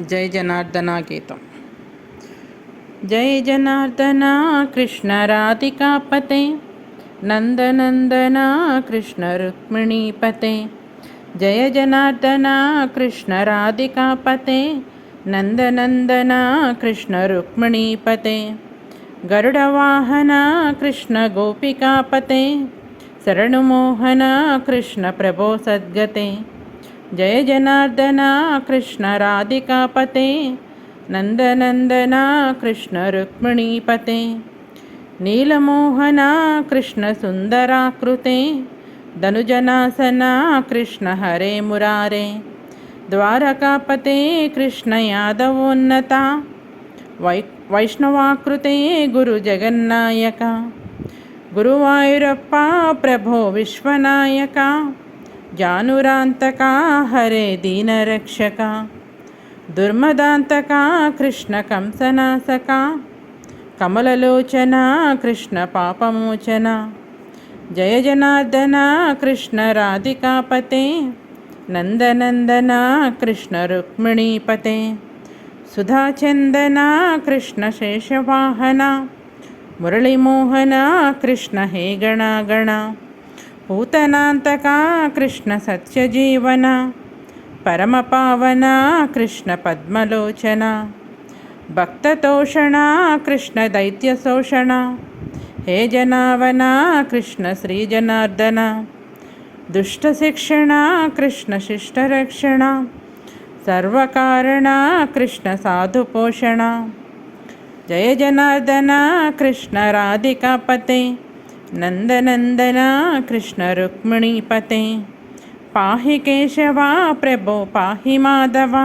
जय जनार्दना गीत जय जनार्दना, कृष्ण राधिका पते। नंदनंदना कृष्ण रुक्मिणी पते। जय जनार्दना, कृष्ण राधिका पते। नंदनंदना कृष्ण रुक्मिणी पते। गरुडवाहना कृष्ण गोपिका पते। शरणुमोहना कृष्ण प्रभो सद्गते। जय जनार्दना कृष्णराधिकापते नन्दनन्दना पते नीलमोहना कृष्ण कृष्णसुन्दराकृते धनुजनासना कृष्णहरे मुरारे, द्वारकापते कृष्णयादवोन्नता वै, वैष्णवाकृते गुरुजगन्नायका गुरुवायुरप्पा प्रभो विश्वनायका జానురాంతకా హరే దీనరక్షక దుర్మదాంతక కృష్ణ కంసనాశక కమలలోచన కృష్ణ పాపమోచన జయ జనార్దన కృష్ణ రాధికాపతే నందనందన కృష్ణ రుక్మిణీపతే సుధాచందన కృష్ణ శేషవాహన మురళీమోహన కృష్ణ హే గణగణ పూతనాంతకా కృష్ణ సత్యజీవన పరమపావన కృష్ణ పద్మలోచన భక్తతోషణ కృష్ణ దైత్యశోషణ హే జనావన కృష్ణ శ్రీజనార్దన దుష్టశిక్షణ కృష్ణ శిష్టరక్షణ సర్వకారణ కృష్ణ సాధు పోషణ. జయ జనార్దన కృష్ణ రాధికాపతే. నందనందన కృష్ణ రుక్మిణీపతే పాహి కేశవ ప్రభో పాహి మాధవ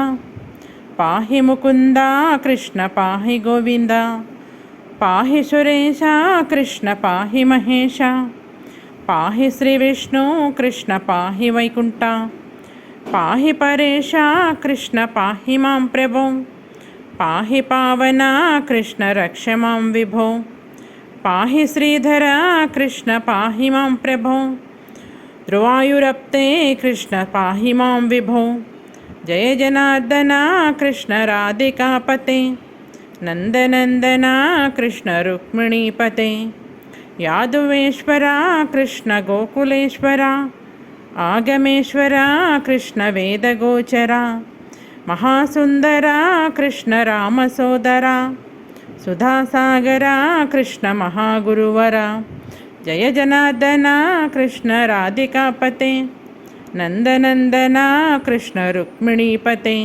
పాహి ముకుంద కృష్ణ పాహి గోవింద పాహి సురేశ కృష్ణ పాహి మహేశ పాహి శ్రీ విష్ణు కృష్ణ పాహి వైకుంఠ పాహి పరేశ కృష్ణ పాహి మాం ప్రభో పాహి పావన కృష్ణ రక్ష पाहि श्रीधर, कृष्ण पाहि माँ प्रभो। ध्रुवायुरप्ते, कृष्ण पाहि माँ विभो। जय जनार्दना, कृष्ण राधिकापते। नन्दनन्दना, कृष्ण रुक्मिणीपते। यादवेश्वरा, कृष्ण गोकुलेश्वरा। आगमेश्वरा कृष्णवेदगोचरा महासुन्दरा कृष्णरामसोदरा ಸುಧಾಸಾಗರ ಕೃಷ್ಣ ಮಹಾಗುರುವರ ಜಯ ಜನಾರ್ದನ ಕೃಷ್ಣ ರಾಧಿಕಾಪತೆ ನಂದನಂದನ ಕೃಷ್ಣ ರುಕ್ಮಿಣೀಪತೆ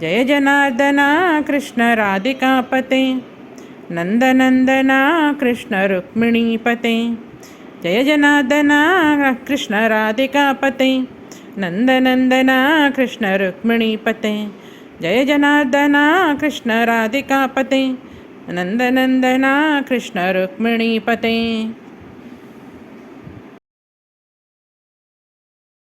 ಜಯ ಜನಾರ್ದನ ಕೃಷ್ಣ ರಾಧಿಕಾಪತೆ ನಂದನಂದನ ಕೃಷ್ಣ ರುಕ್ಮಿಣೀಪತೆ ಜಯ ಜನಾರ್ದನ ಕೃಷ್ಣ ರಾಧಿಕಾಪತೆ ನಂದನಂದನ ಕೃಷ್ಣ ರುಕ್ಮಿಣೀಪತೆ ಜಯ ಜನಾರ್ದನ ಕೃಷ್ಣ ರಾಧಿಕಾಪತೆ नंदनंदना नन्दनन्दना कृष्णरुक्मिणीपते